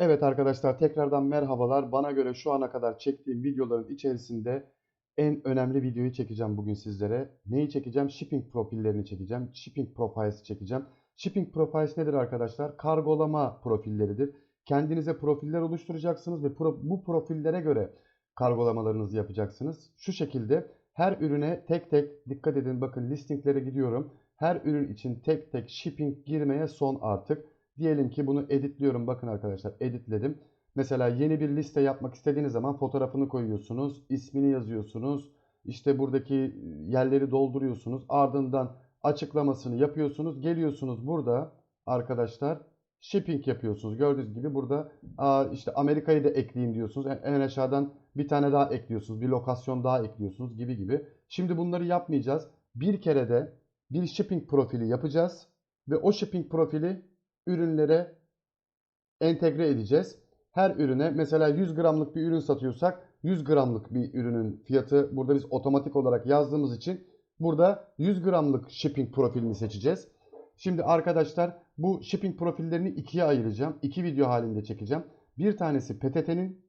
Evet arkadaşlar tekrardan merhabalar. Bana göre şu ana kadar çektiğim videoların içerisinde en önemli videoyu çekeceğim bugün sizlere. Neyi çekeceğim? Shipping profillerini çekeceğim. Shipping profiles çekeceğim. Shipping profiles nedir arkadaşlar? Kargolama profilleridir. Kendinize profiller oluşturacaksınız ve bu profillere göre kargolamalarınızı yapacaksınız. Şu şekilde her ürüne tek tek dikkat edin bakın listinglere gidiyorum. Her ürün için tek tek shipping girmeye son artık. Diyelim ki bunu editliyorum. Bakın arkadaşlar editledim. Mesela yeni bir liste yapmak istediğiniz zaman fotoğrafını koyuyorsunuz. ismini yazıyorsunuz. İşte buradaki yerleri dolduruyorsunuz. Ardından açıklamasını yapıyorsunuz. Geliyorsunuz burada arkadaşlar shipping yapıyorsunuz. Gördüğünüz gibi burada işte Amerika'yı da ekleyeyim diyorsunuz. En aşağıdan bir tane daha ekliyorsunuz. Bir lokasyon daha ekliyorsunuz gibi gibi. Şimdi bunları yapmayacağız. Bir kere de bir shipping profili yapacağız. Ve o shipping profili ürünlere entegre edeceğiz. Her ürüne mesela 100 gramlık bir ürün satıyorsak 100 gramlık bir ürünün fiyatı burada biz otomatik olarak yazdığımız için burada 100 gramlık shipping profilini seçeceğiz. Şimdi arkadaşlar bu shipping profillerini ikiye ayıracağım. İki video halinde çekeceğim. Bir tanesi PTT'nin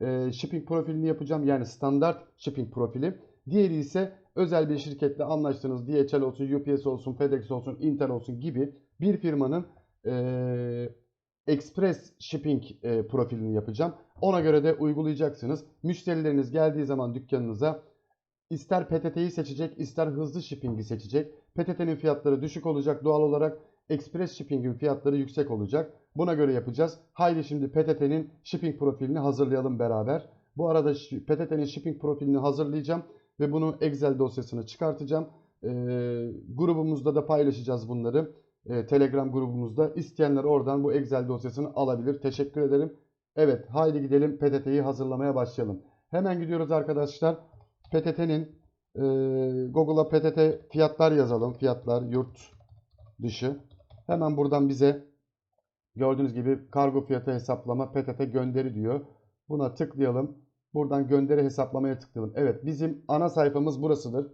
e, shipping profilini yapacağım. Yani standart shipping profili. Diğeri ise özel bir şirketle anlaştığınız DHL olsun, UPS olsun, FedEx olsun, Intel olsun gibi bir firmanın e, Express Shipping e, profilini yapacağım. Ona göre de uygulayacaksınız. Müşterileriniz geldiği zaman dükkanınıza ister PTT'yi seçecek, ister hızlı shipping'i seçecek. PTT'nin fiyatları düşük olacak doğal olarak. Express Shipping'in fiyatları yüksek olacak. Buna göre yapacağız. Haydi şimdi PTT'nin shipping profilini hazırlayalım beraber. Bu arada PTT'nin shipping profilini hazırlayacağım ve bunu Excel dosyasını çıkartacağım. E, grubumuzda da paylaşacağız bunları e, Telegram grubumuzda. İsteyenler oradan bu Excel dosyasını alabilir. Teşekkür ederim. Evet haydi gidelim PTT'yi hazırlamaya başlayalım. Hemen gidiyoruz arkadaşlar. PTT'nin e, Google'a PTT fiyatlar yazalım. Fiyatlar yurt dışı. Hemen buradan bize gördüğünüz gibi kargo fiyatı hesaplama PTT gönderi diyor. Buna tıklayalım. Buradan gönderi hesaplamaya tıklayalım. Evet bizim ana sayfamız burasıdır.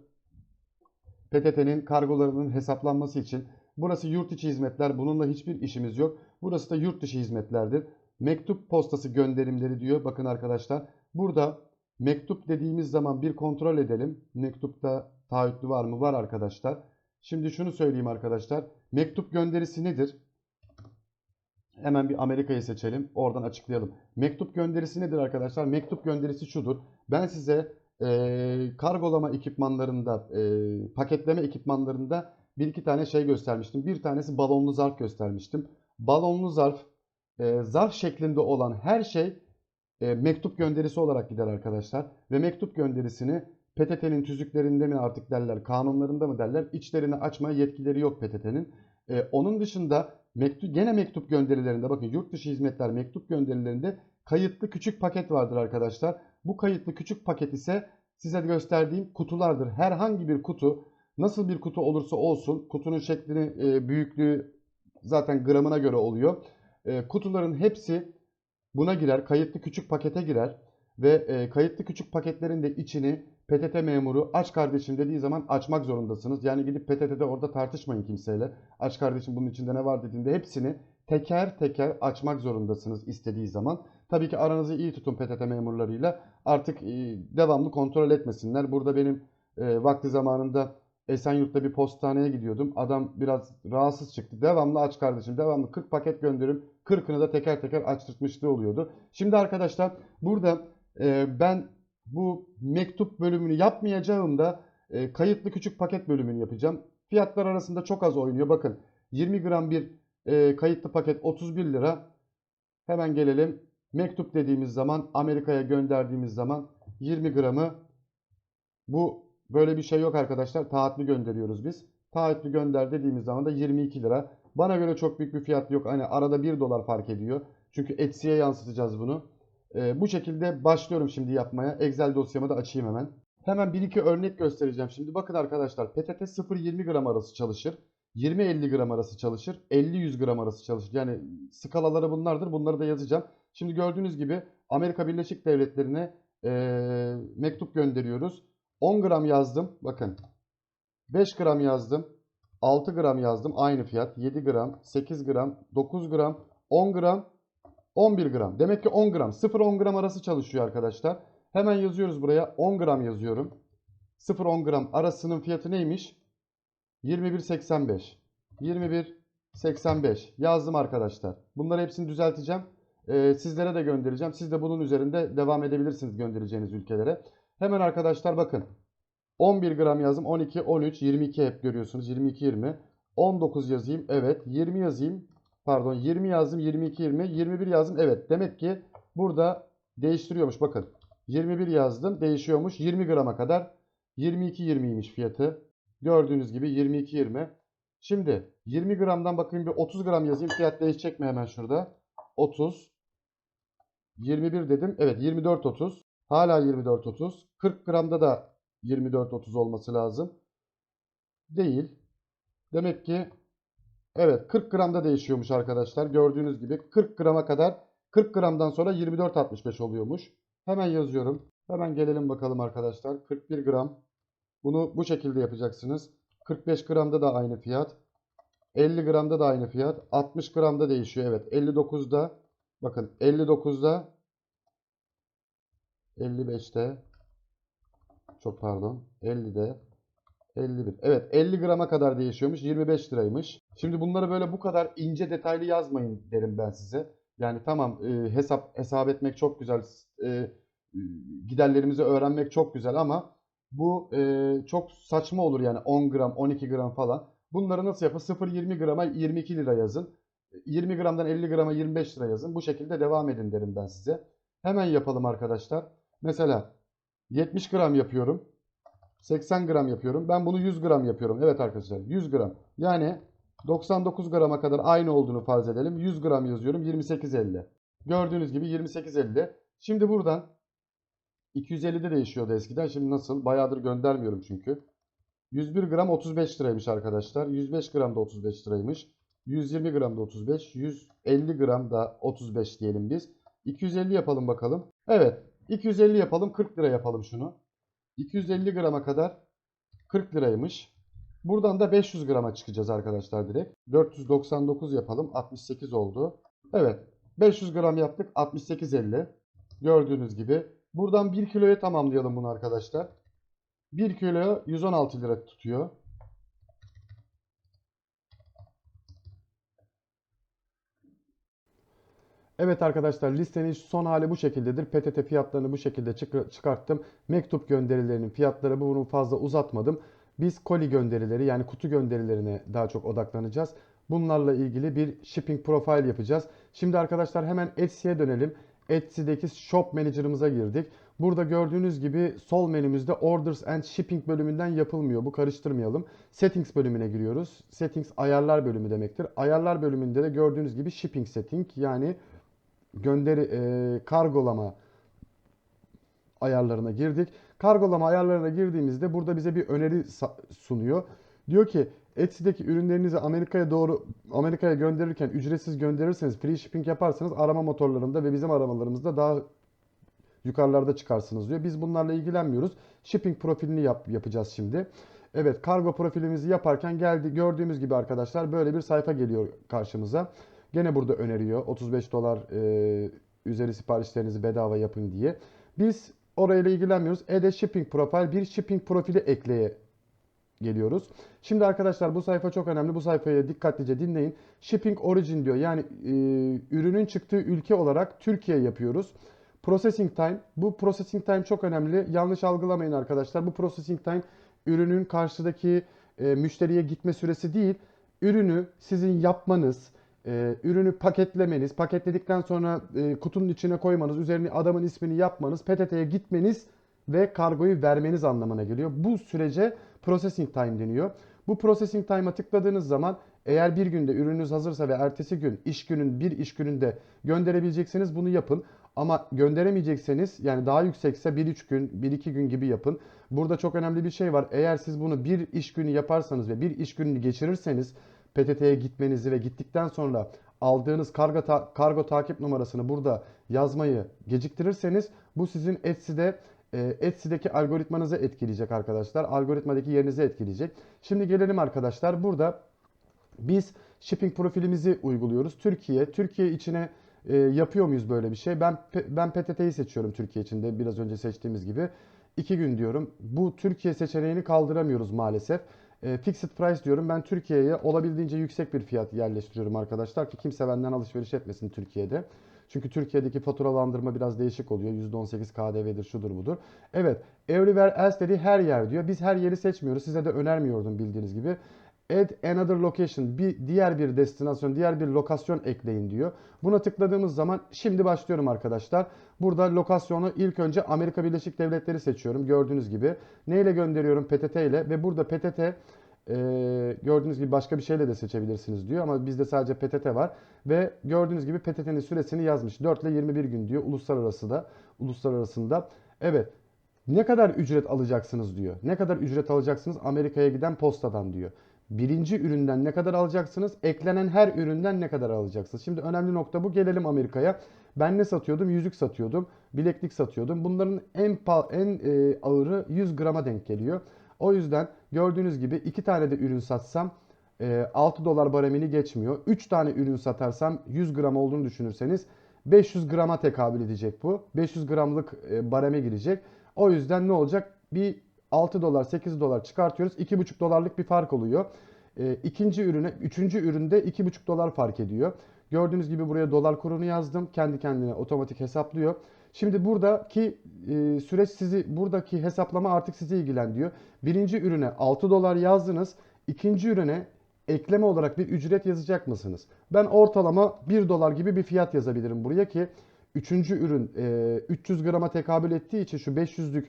PTT'nin kargolarının hesaplanması için Burası yurt içi hizmetler. Bununla hiçbir işimiz yok. Burası da yurt dışı hizmetlerdir. Mektup postası gönderimleri diyor. Bakın arkadaşlar. Burada mektup dediğimiz zaman bir kontrol edelim. Mektupta taahhütlü var mı? Var arkadaşlar. Şimdi şunu söyleyeyim arkadaşlar. Mektup gönderisi nedir? Hemen bir Amerika'yı seçelim. Oradan açıklayalım. Mektup gönderisi nedir arkadaşlar? Mektup gönderisi şudur. Ben size e, kargolama ekipmanlarında, e, paketleme ekipmanlarında bir iki tane şey göstermiştim. Bir tanesi balonlu zarf göstermiştim. Balonlu zarf, e, zarf şeklinde olan her şey e, mektup gönderisi olarak gider arkadaşlar. Ve mektup gönderisini PTT'nin tüzüklerinde mi artık derler, kanunlarında mı derler, içlerini açmaya yetkileri yok PTT'nin. E, onun dışında mektup, gene mektup gönderilerinde bakın yurt dışı hizmetler mektup gönderilerinde kayıtlı küçük paket vardır arkadaşlar. Bu kayıtlı küçük paket ise size gösterdiğim kutulardır. Herhangi bir kutu Nasıl bir kutu olursa olsun kutunun şeklini, e, büyüklüğü zaten gramına göre oluyor. E, kutuların hepsi buna girer. Kayıtlı küçük pakete girer. Ve e, kayıtlı küçük paketlerin de içini PTT memuru aç kardeşim dediği zaman açmak zorundasınız. Yani gidip PTT'de orada tartışmayın kimseyle. Aç kardeşim bunun içinde ne var dediğinde hepsini teker teker açmak zorundasınız istediği zaman. Tabii ki aranızı iyi tutun PTT memurlarıyla. Artık devamlı kontrol etmesinler. Burada benim vakti zamanında Esenyurt'ta bir postaneye gidiyordum. Adam biraz rahatsız çıktı. Devamlı aç kardeşim. Devamlı 40 paket gönderirim. 40'ını da teker teker açtırtmışlığı oluyordu. Şimdi arkadaşlar burada e, ben bu mektup bölümünü yapmayacağım e, kayıtlı küçük paket bölümünü yapacağım. Fiyatlar arasında çok az oynuyor. Bakın 20 gram bir e, kayıtlı paket 31 lira. Hemen gelelim. Mektup dediğimiz zaman Amerika'ya gönderdiğimiz zaman 20 gramı bu Böyle bir şey yok arkadaşlar. Taahhütlü gönderiyoruz biz. Taahhütlü gönder dediğimiz zaman da 22 lira. Bana göre çok büyük bir fiyat yok. Hani arada 1 dolar fark ediyor. Çünkü Etsy'ye yansıtacağız bunu. Ee, bu şekilde başlıyorum şimdi yapmaya. Excel dosyamı da açayım hemen. Hemen bir iki örnek göstereceğim. Şimdi bakın arkadaşlar PTT 0-20 gram arası çalışır. 20-50 gram arası çalışır. 50-100 gram arası çalışır. Yani skalaları bunlardır. Bunları da yazacağım. Şimdi gördüğünüz gibi Amerika Birleşik Devletleri'ne e, mektup gönderiyoruz. 10 gram yazdım. Bakın. 5 gram yazdım. 6 gram yazdım. Aynı fiyat. 7 gram, 8 gram, 9 gram, 10 gram, 11 gram. Demek ki 10 gram. 0-10 gram arası çalışıyor arkadaşlar. Hemen yazıyoruz buraya. 10 gram yazıyorum. 0-10 gram arasının fiyatı neymiş? 21.85. 21.85 yazdım arkadaşlar. Bunları hepsini düzelteceğim. Ee, sizlere de göndereceğim. Siz de bunun üzerinde devam edebilirsiniz göndereceğiniz ülkelere. Hemen arkadaşlar bakın. 11 gram yazdım. 12, 13, 22 hep görüyorsunuz. 22, 20. 19 yazayım. Evet. 20 yazayım. Pardon 20 yazdım. 22, 20. 21 yazdım. Evet. Demek ki burada değiştiriyormuş. Bakın. 21 yazdım. Değişiyormuş. 20 grama kadar 22, 20'ymiş fiyatı. Gördüğünüz gibi 22, 20. Şimdi 20 gramdan bakayım bir 30 gram yazayım. Fiyat değişecek mi hemen şurada? 30. 21 dedim. Evet 24, 30. Hala 24, 30. 40 gramda da 24, 30 olması lazım. Değil. Demek ki evet 40 gramda değişiyormuş arkadaşlar. Gördüğünüz gibi 40 grama kadar 40 gramdan sonra 24.65 oluyormuş. Hemen yazıyorum. Hemen gelelim bakalım arkadaşlar. 41 gram. Bunu bu şekilde yapacaksınız. 45 gramda da aynı fiyat. 50 gramda da aynı fiyat. 60 gramda değişiyor. Evet 59'da bakın 59'da 55'te çok pardon 50'de 51. Evet 50 grama kadar değişiyormuş. 25 liraymış. Şimdi bunları böyle bu kadar ince detaylı yazmayın derim ben size. Yani tamam e, hesap hesap etmek çok güzel. E, giderlerimizi öğrenmek çok güzel ama bu e, çok saçma olur yani 10 gram 12 gram falan. Bunları nasıl yapın? 0-20 grama 22 lira yazın. 20 gramdan 50 grama 25 lira yazın. Bu şekilde devam edin derim ben size. Hemen yapalım arkadaşlar. Mesela 70 gram yapıyorum. 80 gram yapıyorum. Ben bunu 100 gram yapıyorum. Evet arkadaşlar 100 gram. Yani 99 grama kadar aynı olduğunu farz edelim. 100 gram yazıyorum. 28.50. Gördüğünüz gibi 28.50. Şimdi buradan 250'de değişiyordu eskiden. Şimdi nasıl? Bayağıdır göndermiyorum çünkü. 101 gram 35 liraymış arkadaşlar. 105 gram da 35 liraymış. 120 gram da 35. 150 gram da 35 diyelim biz. 250 yapalım bakalım. Evet. 250 yapalım. 40 lira yapalım şunu. 250 grama kadar 40 liraymış. Buradan da 500 grama çıkacağız arkadaşlar direkt. 499 yapalım. 68 oldu. Evet. 500 gram yaptık. 68.50. Gördüğünüz gibi. Buradan 1 kiloya tamamlayalım bunu arkadaşlar. 1 kilo 116 lira tutuyor. Evet arkadaşlar listenin son hali bu şekildedir. PTT fiyatlarını bu şekilde çık- çıkarttım. Mektup gönderilerinin fiyatları bunu fazla uzatmadım. Biz koli gönderileri yani kutu gönderilerine daha çok odaklanacağız. Bunlarla ilgili bir shipping profile yapacağız. Şimdi arkadaşlar hemen Etsy'ye dönelim. Etsy'deki Shop Manager'ımıza girdik. Burada gördüğünüz gibi sol menümüzde Orders and Shipping bölümünden yapılmıyor. Bu karıştırmayalım. Settings bölümüne giriyoruz. Settings ayarlar bölümü demektir. Ayarlar bölümünde de gördüğünüz gibi Shipping Setting yani gönderi e, kargolama ayarlarına girdik. Kargolama ayarlarına girdiğimizde burada bize bir öneri sunuyor. Diyor ki Etsy'deki ürünlerinizi Amerika'ya doğru Amerika'ya gönderirken ücretsiz gönderirseniz free shipping yaparsanız arama motorlarında ve bizim aramalarımızda daha yukarılarda çıkarsınız diyor. Biz bunlarla ilgilenmiyoruz. Shipping profilini yap, yapacağız şimdi. Evet kargo profilimizi yaparken geldi gördüğümüz gibi arkadaşlar böyle bir sayfa geliyor karşımıza. Gene burada öneriyor 35 dolar e, üzeri siparişlerinizi bedava yapın diye. Biz orayla ilgilenmiyoruz. Add shipping profile bir shipping profili ekleye geliyoruz. Şimdi arkadaşlar bu sayfa çok önemli. Bu sayfayı dikkatlice dinleyin. Shipping origin diyor. Yani e, ürünün çıktığı ülke olarak Türkiye yapıyoruz. Processing time. Bu processing time çok önemli. Yanlış algılamayın arkadaşlar. Bu processing time ürünün karşıdaki e, müşteriye gitme süresi değil. Ürünü sizin yapmanız, e, ürünü paketlemeniz, paketledikten sonra e, kutunun içine koymanız, üzerine adamın ismini yapmanız, PTT'ye gitmeniz ve kargoyu vermeniz anlamına geliyor. Bu sürece processing time deniyor. Bu processing time'a tıkladığınız zaman eğer bir günde ürününüz hazırsa ve ertesi gün iş günün bir iş gününde gönderebilecekseniz bunu yapın. Ama gönderemeyecekseniz yani daha yüksekse 1-3 gün, 1-2 gün gibi yapın. Burada çok önemli bir şey var. Eğer siz bunu bir iş günü yaparsanız ve bir iş gününü geçirirseniz PTT'ye gitmenizi ve gittikten sonra aldığınız kargo, ta- kargo takip numarasını burada yazmayı geciktirirseniz bu sizin Etsy'de e, Etsy'deki algoritmanızı etkileyecek arkadaşlar. Algoritmadaki yerinizi etkileyecek. Şimdi gelelim arkadaşlar. Burada biz shipping profilimizi uyguluyoruz. Türkiye, Türkiye içine E, yapıyor muyuz böyle bir şey? Ben ben PTT'yi seçiyorum Türkiye için de biraz önce seçtiğimiz gibi. 2 gün diyorum. Bu Türkiye seçeneğini kaldıramıyoruz maalesef. E, fixed price diyorum. Ben Türkiye'ye olabildiğince yüksek bir fiyat yerleştiriyorum arkadaşlar ki kimse benden alışveriş etmesin Türkiye'de. Çünkü Türkiye'deki faturalandırma biraz değişik oluyor. %18 KDV'dir, şudur budur. Evet, everywhere else dediği her yer diyor. Biz her yeri seçmiyoruz. Size de önermiyordum bildiğiniz gibi. Add another location. Bir diğer bir destinasyon, diğer bir lokasyon ekleyin diyor. Buna tıkladığımız zaman şimdi başlıyorum arkadaşlar. Burada lokasyonu ilk önce Amerika Birleşik Devletleri seçiyorum. Gördüğünüz gibi. Neyle gönderiyorum? PTT ile ve burada PTT ee, gördüğünüz gibi başka bir şeyle de seçebilirsiniz diyor ama bizde sadece PTT var ve gördüğünüz gibi PTT'nin süresini yazmış. 4 ile 21 gün diyor uluslararası da uluslararasında. Evet. Ne kadar ücret alacaksınız diyor. Ne kadar ücret alacaksınız Amerika'ya giden postadan diyor. Birinci üründen ne kadar alacaksınız? Eklenen her üründen ne kadar alacaksınız? Şimdi önemli nokta bu. Gelelim Amerika'ya. Ben ne satıyordum? Yüzük satıyordum. Bileklik satıyordum. Bunların en en e, ağırı 100 grama denk geliyor. O yüzden gördüğünüz gibi iki tane de ürün satsam e, 6 dolar baremini geçmiyor. 3 tane ürün satarsam 100 gram olduğunu düşünürseniz 500 grama tekabül edecek bu. 500 gramlık e, bareme girecek. O yüzden ne olacak? Bir 6 dolar 8 dolar çıkartıyoruz. 2,5 dolarlık bir fark oluyor. E, ikinci ürüne, üçüncü üründe 2,5 dolar fark ediyor. Gördüğünüz gibi buraya dolar kurunu yazdım. Kendi kendine otomatik hesaplıyor. Şimdi buradaki e, süreç sizi, buradaki hesaplama artık sizi ilgilendiriyor. Birinci ürüne 6 dolar yazdınız. İkinci ürüne ekleme olarak bir ücret yazacak mısınız? Ben ortalama 1 dolar gibi bir fiyat yazabilirim buraya ki üçüncü ürün e, 300 grama tekabül ettiği için şu 500'lük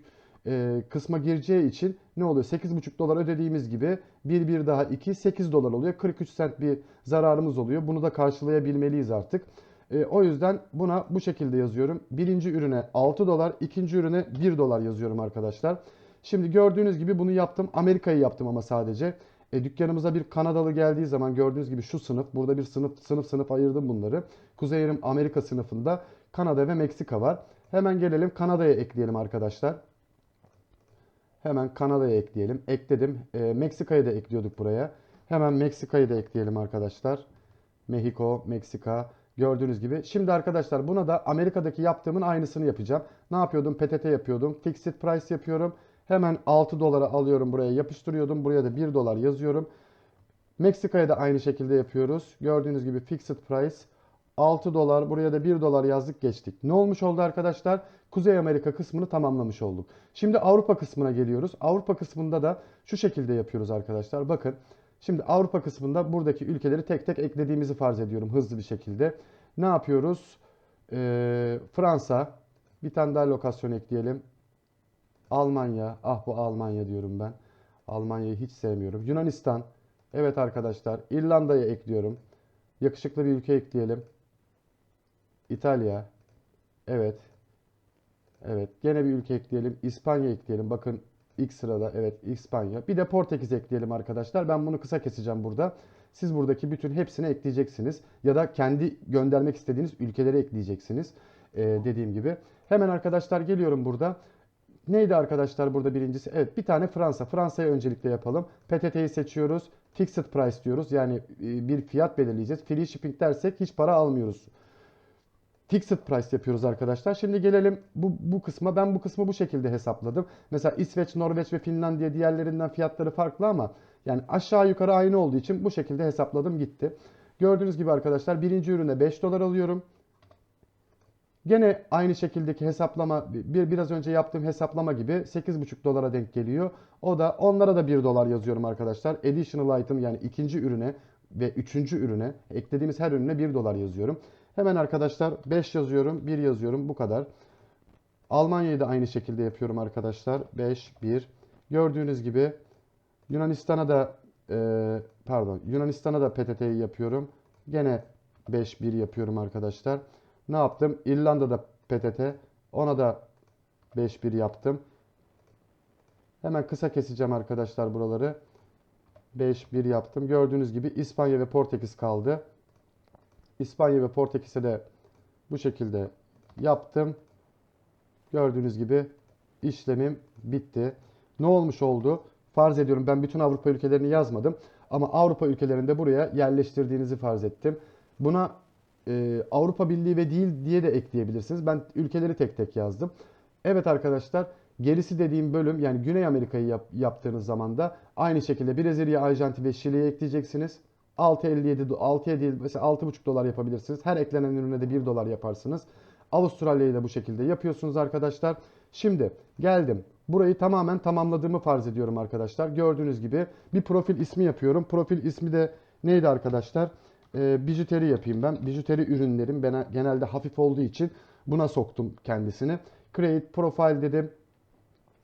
e, kısma gireceği için ne oluyor? 8,5 dolar ödediğimiz gibi bir bir daha 2 8 dolar oluyor. 43 sent bir zararımız oluyor. Bunu da karşılayabilmeliyiz artık. E, o yüzden buna bu şekilde yazıyorum. Birinci ürüne 6 dolar, ikinci ürüne 1 dolar yazıyorum arkadaşlar. Şimdi gördüğünüz gibi bunu yaptım. Amerika'yı yaptım ama sadece. E, dükkanımıza bir Kanadalı geldiği zaman gördüğünüz gibi şu sınıf, burada bir sınıf sınıf sınıf ayırdım bunları. Kuzey Amerika sınıfında Kanada ve Meksika var. Hemen gelelim Kanada'ya ekleyelim arkadaşlar. Hemen Kanada'ya ekleyelim. Ekledim. E, Meksika'yı da ekliyorduk buraya. Hemen Meksika'yı da ekleyelim arkadaşlar. Mexico, Meksika. Gördüğünüz gibi. Şimdi arkadaşlar buna da Amerika'daki yaptığımın aynısını yapacağım. Ne yapıyordum? PTT yapıyordum. Fixed price yapıyorum. Hemen 6 dolara alıyorum buraya yapıştırıyordum. Buraya da 1 dolar yazıyorum. Meksika'ya da aynı şekilde yapıyoruz. Gördüğünüz gibi fixed price 6 dolar buraya da 1 dolar yazdık geçtik. Ne olmuş oldu arkadaşlar? Kuzey Amerika kısmını tamamlamış olduk. Şimdi Avrupa kısmına geliyoruz. Avrupa kısmında da şu şekilde yapıyoruz arkadaşlar. Bakın şimdi Avrupa kısmında buradaki ülkeleri tek tek eklediğimizi farz ediyorum hızlı bir şekilde. Ne yapıyoruz? Ee, Fransa. Bir tane daha lokasyon ekleyelim. Almanya. Ah bu Almanya diyorum ben. Almanya'yı hiç sevmiyorum. Yunanistan. Evet arkadaşlar. İrlanda'ya ekliyorum. Yakışıklı bir ülke ekleyelim. İtalya. Evet. Evet. Gene bir ülke ekleyelim. İspanya ekleyelim. Bakın ilk sırada evet İspanya. Bir de Portekiz ekleyelim arkadaşlar. Ben bunu kısa keseceğim burada. Siz buradaki bütün hepsini ekleyeceksiniz. Ya da kendi göndermek istediğiniz ülkeleri ekleyeceksiniz. Ee, dediğim gibi. Hemen arkadaşlar geliyorum burada. Neydi arkadaşlar burada birincisi? Evet bir tane Fransa. Fransa'yı öncelikle yapalım. PTT'yi seçiyoruz. Fixed price diyoruz. Yani e, bir fiyat belirleyeceğiz. Free shipping dersek hiç para almıyoruz. Fixed price yapıyoruz arkadaşlar. Şimdi gelelim bu, bu kısma. Ben bu kısmı bu şekilde hesapladım. Mesela İsveç, Norveç ve Finlandiya diğerlerinden fiyatları farklı ama yani aşağı yukarı aynı olduğu için bu şekilde hesapladım gitti. Gördüğünüz gibi arkadaşlar birinci ürüne 5 dolar alıyorum. Gene aynı şekildeki hesaplama bir biraz önce yaptığım hesaplama gibi 8,5 dolara denk geliyor. O da onlara da 1 dolar yazıyorum arkadaşlar. Additional item yani ikinci ürüne ve üçüncü ürüne eklediğimiz her ürüne 1 dolar yazıyorum. Hemen arkadaşlar 5 yazıyorum, 1 yazıyorum bu kadar. Almanya'yı da aynı şekilde yapıyorum arkadaşlar. 5, 1. Gördüğünüz gibi Yunanistan'a da e, pardon Yunanistan'a da PTT'yi yapıyorum. Gene 5, 1 yapıyorum arkadaşlar. Ne yaptım? İrlanda'da PTT. Ona da 5-1 yaptım. Hemen kısa keseceğim arkadaşlar buraları. 5-1 yaptım. Gördüğünüz gibi İspanya ve Portekiz kaldı. İspanya ve Portekiz'e de bu şekilde yaptım. Gördüğünüz gibi işlemim bitti. Ne olmuş oldu? Farz ediyorum ben bütün Avrupa ülkelerini yazmadım. Ama Avrupa ülkelerinde buraya yerleştirdiğinizi farz ettim. Buna e, Avrupa Birliği ve değil diye de ekleyebilirsiniz. Ben ülkeleri tek tek yazdım. Evet arkadaşlar gerisi dediğim bölüm yani Güney Amerika'yı yap- yaptığınız zaman da aynı şekilde Brezilya, Arjantin ve Şili'yi ekleyeceksiniz. 6.57 do- 6.7 mesela 6.5 dolar yapabilirsiniz. Her eklenen ürüne de 1 dolar yaparsınız. Avustralya'yı da bu şekilde yapıyorsunuz arkadaşlar. Şimdi geldim. Burayı tamamen tamamladığımı farz ediyorum arkadaşlar. Gördüğünüz gibi bir profil ismi yapıyorum. Profil ismi de neydi arkadaşlar? Ee, bijuteri yapayım ben. Bijuteri ürünlerim ben genelde hafif olduğu için buna soktum kendisini. Create profile dedim.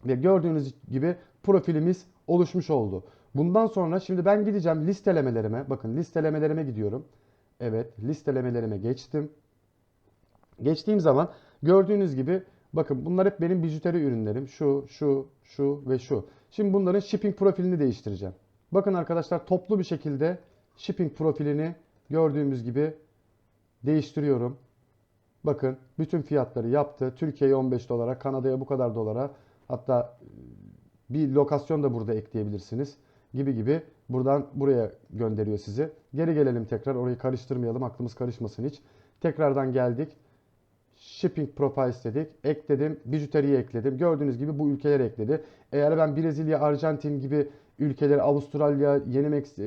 Ve gördüğünüz gibi profilimiz oluşmuş oldu. Bundan sonra şimdi ben gideceğim listelemelerime. Bakın listelemelerime gidiyorum. Evet listelemelerime geçtim. Geçtiğim zaman gördüğünüz gibi bakın bunlar hep benim bijuteri ürünlerim. Şu, şu, şu ve şu. Şimdi bunların shipping profilini değiştireceğim. Bakın arkadaşlar toplu bir şekilde shipping profilini gördüğümüz gibi değiştiriyorum. Bakın bütün fiyatları yaptı. Türkiye'ye 15 dolara, Kanada'ya bu kadar dolara. Hatta bir lokasyon da burada ekleyebilirsiniz. Gibi gibi buradan buraya gönderiyor sizi. Geri gelelim tekrar. Orayı karıştırmayalım. Aklımız karışmasın hiç. Tekrardan geldik. Shipping Profiles dedik. Ekledim. Bijuteriyi ekledim. Gördüğünüz gibi bu ülkeleri ekledi. Eğer ben Brezilya, Arjantin gibi ülkeleri, Avustralya, Yeni Mex e,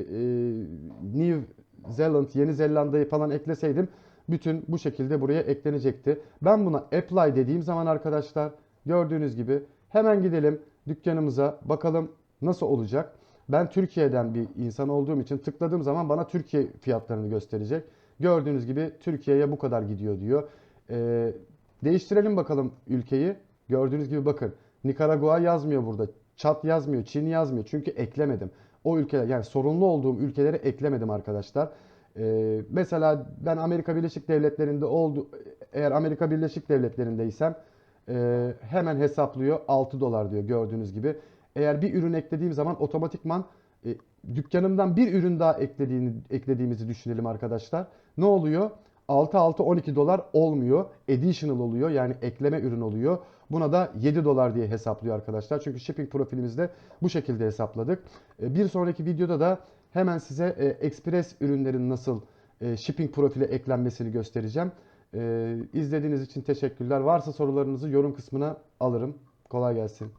New Zealand, Yeni Zelanda'yı falan ekleseydim bütün bu şekilde buraya eklenecekti. Ben buna apply dediğim zaman arkadaşlar gördüğünüz gibi hemen gidelim dükkanımıza bakalım nasıl olacak. Ben Türkiye'den bir insan olduğum için tıkladığım zaman bana Türkiye fiyatlarını gösterecek. Gördüğünüz gibi Türkiye'ye bu kadar gidiyor diyor. Ee, değiştirelim bakalım ülkeyi. Gördüğünüz gibi bakın Nikaragua yazmıyor burada. Çat yazmıyor, Çin yazmıyor. Çünkü eklemedim. O ülkeler yani sorunlu olduğum ülkeleri eklemedim arkadaşlar. Ee, mesela ben Amerika Birleşik Devletleri'nde oldu eğer Amerika Birleşik Devletleri'ndeysem e, hemen hesaplıyor 6 dolar diyor gördüğünüz gibi. Eğer bir ürün eklediğim zaman otomatikman e, dükkanımdan bir ürün daha eklediğini, eklediğimizi düşünelim arkadaşlar. Ne oluyor? 6 6 12 dolar olmuyor. Additional oluyor. Yani ekleme ürün oluyor. Buna da 7 dolar diye hesaplıyor arkadaşlar. Çünkü shipping profilimizde bu şekilde hesapladık. E, Bir sonraki videoda da hemen size e, express ürünlerin nasıl e, shipping profile eklenmesini göstereceğim. İzlediğiniz için teşekkürler. Varsa sorularınızı yorum kısmına alırım. Kolay gelsin.